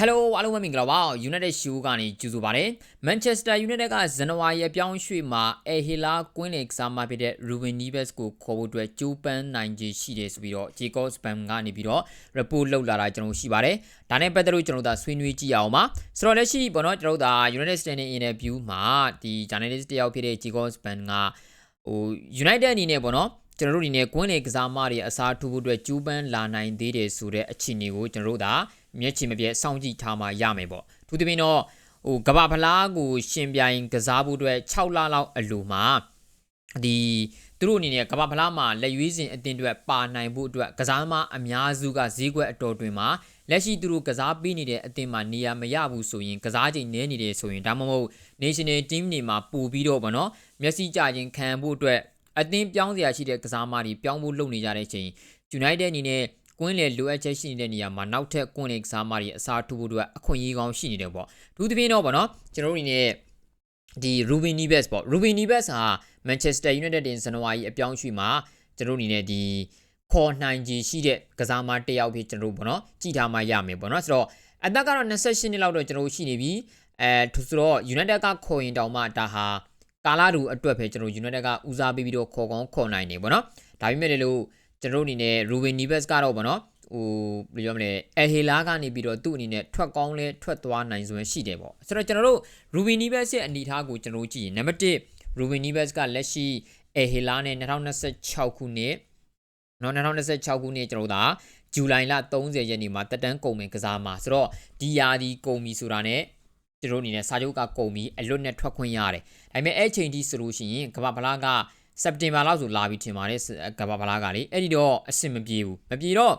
Hello အားလုံးပဲမင်္ဂလာပါ United Show ကနေကြိုဆိုပါရစေ Manchester United ကဇန်နဝါရီအပြောင်းရွှေ့မှာ Ehila ကွင်းလေကစားမဖြစ်တဲ့ Ruben Neves ကိုခေါ်ဖို့အတွက်ကြိုးပမ်းနိုင်ခြေရှိတယ်ဆိုပြီးတော့ Jacob Spam ကနေပြီးတော့ report လုပ်လာတာကျွန်တော်ရှိပါတယ်ဒါနဲ့ပတ်သက်လို့ကျွန်တော်တို့ဆွေးနွေးကြည့်အောင်ပါဆိုတော့လက်ရှိပေါ့နော်ကျွန်တော်တို့ဒါ United Standing Interview မှာဒီ journalist တယောက်ဖြစ်တဲ့ Jacob Spam ကဟို United အနေနဲ့ပေါ့နော် ကျွန်တော်တို့ဒီနေ့ကွင်းလေကစားမတွေအစားထိုးဖို့အတွက်ကျူးပန်းလာနိုင်သေးတယ်ဆိုတဲ့အခြေအနေကိုကျွန်တော်တို့ဒါမျက်ခြေမပြတ်စောင့်ကြည့်ထားမှရမယ်ပေါ့သူတပင်းတော့ဟိုကဘာဖလားကိုရှင်ပြိုင်ကစားဖို့အတွက်6လလောက်အလိုမှာဒီသူတို့အနေနဲ့ကဘာဖလားမှာလက်ရွေးစင်အတင်းအတွက်ပါနိုင်ဖို့အတွက်ကစားသမားအများစုကဈေးကွက်အတော်တွင်မှာလက်ရှိသူတို့ကစားပေးနေတဲ့အတင်းမှာနေရာမရဘူးဆိုရင်ကစားချိန်နည်းနေတယ်ဆိုရင်ဒါမှမဟုတ် national team တွေမှာပို့ပြီးတော့ဗောနော်မျက်စိကြခြင်းခံဖို့အတွက် အသင်းပြောင်းစရာရှိတဲ့ကစားမတွေပြောင်းဖို့လုပ်နေကြတဲ့အချိန် United အနေနဲ့ကွင်းလေလိုအပ်ချက်ရှိနေတဲ့နေရာမှာနောက်ထပ်ကွင်းလေကစားမတွေအစားထိုးဖို့အတွက်အခွင့်အရေးကောင်းရှိနေတယ်ပေါ့။ဒုသဖြင့်တော့ဗောနော်ကျွန်တော်တို့အနေနဲ့ဒီ Ruben Neves ပေါ့ Ruben Neves ဟာ Manchester United တင်ဇန်နဝါရီအပြောင်းရွှေ့မှာကျွန်တော်တို့အနေနဲ့ဒီခေါ်နိုင်ကြီးရှိတဲ့ကစားမတစ်ယောက်ဖြစ်ကျွန်တော်တို့ဗောနော်ကြည့်ထားမှရမယ်ဗောနော်ဆိုတော့အသက်ကတော့28နှစ်လောက်တော့ကျွန်တော်တို့ရှိနေပြီအဲဆိုတော့ United ကခေါ်ရင်တောင်မှဒါဟာ ကာလာတူအတွက်ပဲကျွန်တော် United ကဦးစားပေးပြီးတော့ခေါ်ကောင်းခေါ်နိုင်နေဗောနော်ဒါပေမဲ့လည်းကျွန်တော်တို့အနေနဲ့ Ruben Neves ကတော့ဗောနော်ဟိုဘယ်လိုပြောမလဲအဟေလာကနေပြီးတော့သူ့အနေနဲ့ထွက်ကောင်းလဲထွက်သွားနိုင်စွမ်းရှိတယ်ပေါ့ဆိုတော့ကျွန်တော်တို့ Ruben Neves ရဲ့အနေအထားကိုကျွန်တော်တို့ကြည့်ရင်နံပါတ်1 Ruben Neves ကလက်ရှိအဟေလာနဲ့2026ခုနှစ်နော်2026ခုနှစ်ကျွန်တော်တို့ဒါဇူလိုင်လ30ရက်နေ့မှာတက်တန်းကုန်မယ်ကစားမှာဆိုတော့ဒီယာဒီကုန်ပြီဆိုတာနဲ့ ကျွန်တော်အနေနဲ့စာချုပ်ကကုန်ပြီအလွတ်နဲ့ထွက်ခွင့်ရတယ်ဒါပေမဲ့အဲ့ချိန်ထိဆိုလို့ရှိရင်ကမ္ဘာဖလားကစက်တင်ဘာလောက်ဆိုလာပြီးထင်ပါတယ်ကမ္ဘာဖလားကလေအဲ့ဒီတော့အဆင်မပြေဘူးမပြေတော့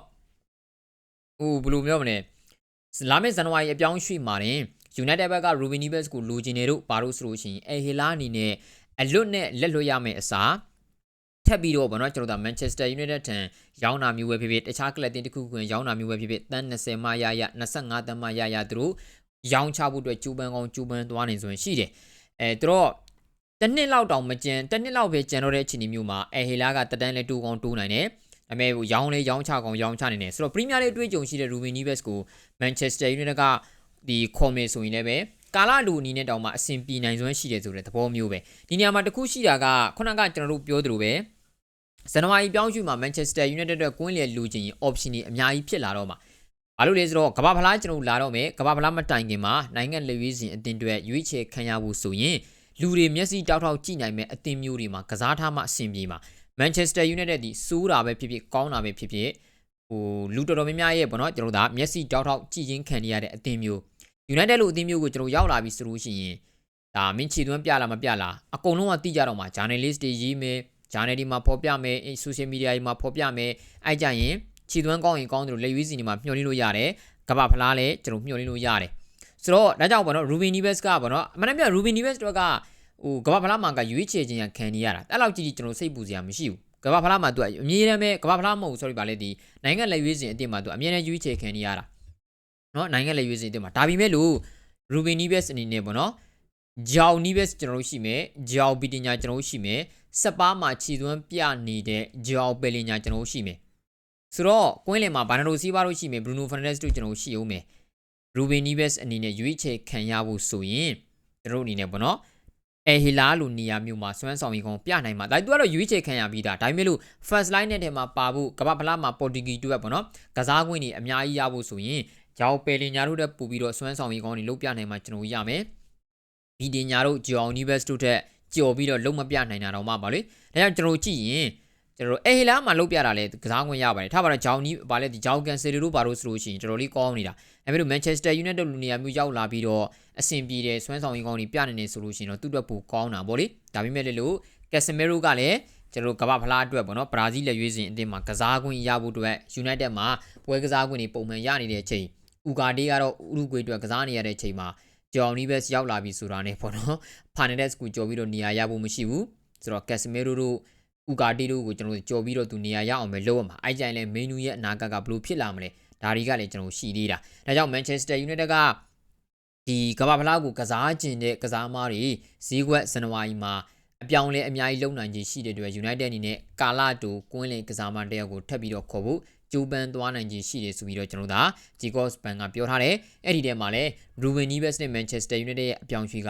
ဟိုဘယ်လိုပြောမလဲလာမယ့်ဇန်နဝါရီအပြောင်းရွှေ့မှာတင် United ဘက်က Ruben Neves ကိုလိုချင်နေတို့ဘာလို့ဆိုလို့ရှိရင်အဲဟီလာအနေနဲ့အလွတ်နဲ့လက်လွတ်ရမယ့်အစားထပ်ပြီးတော့ဗောနော်ကျွန်တော်တို့ Manchester United ထံရောင်းတာမျိုးပဲဖြစ်ဖြစ်တခြားကလပ်တင်တစ်ခုခုရောင်းတာမျိုးပဲဖြစ်ဖြစ်တန်း20မှရရ25တန်းမှရရသူတို့ ရောင်းချဖို့အတွက်ကျူပန်းကောင်းကျူပန်းသွားနေဆိုရင်ရှိတယ်အဲသူတို့တနှစ်လောက်တောင်မကြံတနှစ်လောက်ပဲကြံတော့တဲ့အခြေအနေမျိုးမှာအဲဟီလာကတတန်းလဲတူကောင်းတူးနိုင်တယ်ဒါပေမဲ့ဟိုရောင်းလဲရောင်းချကောင်ရောင်းချနေတယ်ဆိုတော့ Premier League တွေ့ကြုံရှိတဲ့ Ruben Neves ကို Manchester United ကဒီခေါ်မယ်ဆိုရင်လည်းပဲကာလာလူအနေနဲ့တောင်မှအဆင်ပြေနိုင်စွမ်းရှိတယ်ဆိုတဲ့သဘောမျိုးပဲဒီနေရာမှာတခုရှိတာကခုနကကျွန်တော်တို့ပြောသလိုပဲဇန်နဝါရီပြောင်းရွှေ့မှာ Manchester United အတွက်ကွင်းလေလူချင်း option တွေအများကြီးဖြစ်လာတော့မှာ ဘာလို့လဲဆိုတော့ကမ္ဘာဖလားကျွန်တော်လာတော့မယ်ကမ္ဘာဖလားမတိုင်ခင်မှာနိုင်ငံလက်ရွေးစင်အသင်းတွေရွေးချယ်ခံရဖို့ဆိုရင်လူတွေမျက်စိတောက်ထောက်ကြည့်နိုင်မဲ့အသင်းမျိုးတွေမှာကစားထားမှအဆင်ပြေမှာ Manchester United ဒီစိုးတာပဲဖြစ်ဖြစ်ကောင်းတာပဲဖြစ်ဖြစ်ဟိုလူတော်တော်များများရဲ့ပေါ့နော်ကျွန်တော်တို့ဒါမျက်စိတောက်ထောက်ကြည့်ချင်းခံနေရတဲ့အသင်းမျိုး United လို့အသင်းမျိုးကိုကျွန်တော်ရောက်လာပြီဆိုလို့ရှိရင်ဒါမင်းချီသွန်းပြလာမပြလာအကုန်လုံးကသိကြတော့မှာ journalist တွေရေးမယ် journal တွေမှာဖော်ပြမယ် social media တွေမှာဖော်ပြမယ်အဲ့ကြရင် ခြေသွမ်းကောင်းရင်ကောင်းတယ်လို့လက်ရွေးစီနေမှာမျှော်လင့်လို့ရတယ်ကဘာဖလားလည်းကျွန်တော်မျှော်လင့်လို့ရတယ်ဆိုတော့ဒါကြောင့်ပေါ့နော် Ruben Neves ကပေါ့နော်အမှန်တကယ် Ruben Neves တို့ကဟိုကဘာဖလားမှာကရွေးချယ်ခြင်းရခံနေရတာအဲ့လောက်ကြီးကြီးကျွန်တော်စိတ်ပူစရာမရှိဘူးကဘာဖလားမှာသူကအမြဲတမ်းပဲကဘာဖလားမဟုတ် sorry ပါလေဒီနိုင်ငံလက်ရွေးစင်အစ်စ်မှာသူအမြဲတမ်းရွေးချယ်ခံနေရတာနော်နိုင်ငံလက်ရွေးစင်အစ်စ်မှာဒါပေမဲ့လို့ Ruben Neves အနေနဲ့ပေါ့နော်ဂျောင်နီးဘက်ကျွန်တော်တို့ရှိမယ်ဂျောင်ဘီတင်ညာကျွန်တော်တို့ရှိမယ်စပါးမှာခြေသွမ်းပြနေတဲ့ဂျောင်ပယ်လင်ညာကျွန်တော်တို့ရှိမယ် ဆိုတော့ကွင်းလင်မှာဘာနာဒိုစီးပါတို့ရှိမယ်ဘရူနိုဖန်နက်စ်တို့ကျွန်တော်တို့ရှိအောင်မယ် Ruben Neves အနေနဲ့ရွေးချယ်ခံရဖို့ဆိုရင်ကျွန်တော်တို့အနေနဲ့ပေါ့နော်အဲဟီလာလိုနေရာမျိုးမှာစွမ်းဆောင်ရည်ကောင်ပြနိုင်မှာဒါသူကတော့ရွေးချယ်ခံရပြီးသားဒါပေမဲ့လို့ first line နဲ့ထဲမှာပါဖို့ကမ္ဘာဖလားမှာပေါ်တူဂီတွက်ပေါ့နော်ကစားခွင့်တွေအများကြီးရဖို့ဆိုရင်ဂျောင်ပယ်လင်ညာတို့တက်ပူပြီးတော့စွမ်းဆောင်ရည်ကောင်တွေလုတ်ပြနိုင်မှာကျွန်တော်ရမယ်ဗီဒီညာတို့ဂျောင်နီဗက်စ်တို့တက်ကြော်ပြီးတော့လုံးမပြနိုင်တာတော့မှပါလေဒါကြောင့်ကျွန်တော်ကြည့်ရင် ကျွန်တော်အဲဟီလာမှာလုတ်ပြတာလေကစားခွင့်ရပါတယ်ထားပါတော့ဂျောင်နီဗာလေဒီဂျောင်ကန်ဆယ်ရီတို့ဘာလို့ဆိုလို့ရှိရင်ကျွန်တော်လေးကောင်းနေတာဒါပေမဲ့ Manchester United လူနေရာမျိုးရောက်လာပြီးတော့အဆင်ပြေတယ်စွမ်းဆောင်ရည်ကောင်းတွေပြနေနေဆိုလို့ရှိရင်တော့သူ့အတွက်ပိုကောင်းတာဗောလေဒါပေမဲ့လေလို့ Casemiro ကလည်းကျွန်တော်ကမ္ဘာဖလားအတွက်ပေါ့နော်ဘရာဇီးလက်ရွေးစင်အတင်းမှာကစားခွင့်ရဖို့အတွက် United မှာပွဲကစားခွင့်တွေပုံမှန်ရနေတဲ့အချိန်ဥကာဒေးကတော့ဥရုဂွေအတွက်ကစားနေရတဲ့အချိန်မှာဂျောင်နီဘက်ရောက်လာပြီဆိုတာနဲ့ပေါ့နော်ဖာနက်ဒက်စ်ကိုကြော်ပြီးတော့နေရာရဖို့မရှိဘူးဆိုတော့ Casemiro တို့ ဥကာဒေးတို့ကိုကျွန်တော်ကြော်ပြီးတော့သူနေရာရအောင်ပဲလုပ်ရမှာအဲ့ကြိုင်လဲမင်းနူရဲ့အနာဂတ်ကဘလို့ဖြစ်လာမလဲဒါတွေကလည်းကျွန်တော်ရှိသေးတာဒါကြောင့် Manchester United ကဒီကမ္ဘာဖလားကိုကစားကျင်တဲ့ကစားသမားတွေဈေးကွက်ဇန်နဝါရီမှာအပြောင်းလဲအများကြီးလုံနိုင်ခြင်းရှိတဲ့အတွက် United အနေနဲ့ကာလာတူကွင်းလင်ကစားမတယောက်ကိုထပ်ပြီးတော့ခေါ်ဖို့ကြိုးပမ်းသွားနိုင်ခြင်းရှိတယ်ဆိုပြီးတော့ကျွန်တော်တို့ဒါဂျီကော့စပန်ကပြောထားတယ်အဲ့ဒီထဲမှာလည်းရူဘန်နီးဘက်စ်နဲ့မန်ချက်စတာယူနိုက်တက်ရဲ့အပြောင်းရွှေ့က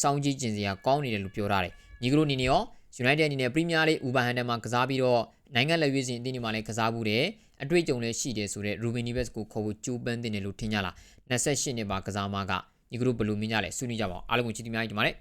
စောင်းကြီးကျင်စရာကောင်းနေတယ်လို့ပြောထားတယ်ညီကတို့အနေနဲ့ရော United အနေနဲ့ပရီးမီးယားလိဂ်ဥပါဟန်တန်မှာကစားပြီးတော့နိုင်ငံလက်ရွေးစင်အသင်းတွေမှာလည်းကစားမှုတယ်အတွေ့အကြုံလည်းရှိတယ်ဆိုတော့ Ruben Neves ကိုခေါ်ဖို့ကြိုးပမ်းတင်တယ်လို့ထင်ကြလား28နှစ်ပါကစားမကညီကတို့ဘယ်လိုမြင်ကြလဲဆွေးနွေးကြပါအောင်အားလုံးကိုချစ်တီများကြီးဒီမှာလည်း